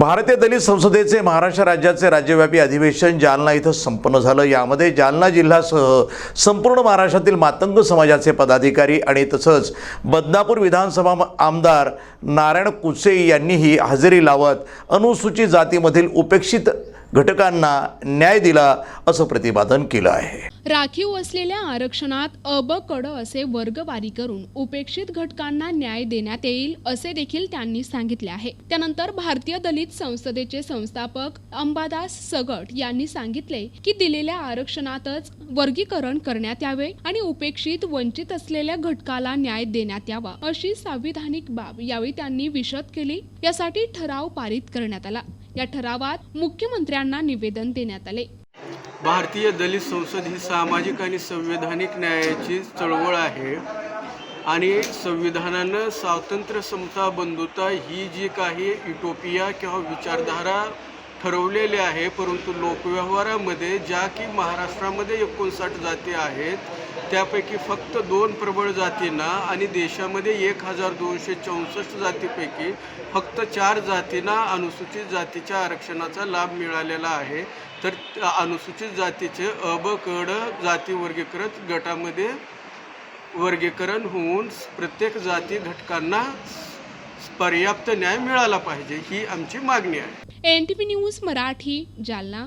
भारतीय दलित संसदेचे महाराष्ट्र राज्याचे राज्यव्यापी अधिवेशन जालना इथं संपन्न झालं. यामध्ये जालना जिल्ह्यासह संपूर्ण महाराष्ट्रातील मातंग समाजाचे पदाधिकारी आणि तसंच बदनापूर विधानसभा आमदार नारायण कुचे यांनीही हजेरी लावत अनुसूचित जातीमधील उपेक्षित घटकांना न्याय दिला असं प्रतिपादन केलं आहे. राखीव असलेल्या आरक्षणात अब कड असे वर्गवारी करून उपेक्षित घटकांना न्याय देण्यात येईल असे देखील त्यांनी सांगितले आहे. त्यानंतर भारतीय दलित संसदेचे संस्थापक अंबादास सगट यांनी सांगितले की दिलेल्या आरक्षणातच वर्गीकरण करण्यात यावे आणि उपेक्षित वंचित असलेल्या घटकाला न्याय देण्यात यावा अशी संविधानिक बाब यावेळी त्यांनी विशद केली. यासाठी ठराव पारित करण्यात आला. या ठरावात मुख्यमंत्र्यांना निवेदन देण्यात आले. भारतीय दलित संसद ही सामाजिक आणि संवैधानिक न्यायाची चळवळ आहे. आणि संविधानानं स्वातंत्र्य समता बंधुता ही जी काही इटोपिया किंवा विचारधारा ठरवलेले आहे परंतु लोकव्यवहारामध्ये ज्या की महाराष्ट्रामध्ये एकोणसाठ जाती आहेत त्यापैकी फक्त दोन प्रबळ जातींना आणि देशामध्ये एक हजार दोनशे चौसष्ट जातीपैकी फक्त चार जातींना अनुसूचित जातीच्या आरक्षणाचा लाभ मिळालेला आहे. तर अनुसूचित जातीचे अबकड जाती वर्गीकृत गटामध्ये वर्गीकरण होऊन प्रत्येक जाती घटकांना पर्याप्त न्याय मिळाला पाहिजे ही आमची मागणी आहे. N T P news Marathi Jalna.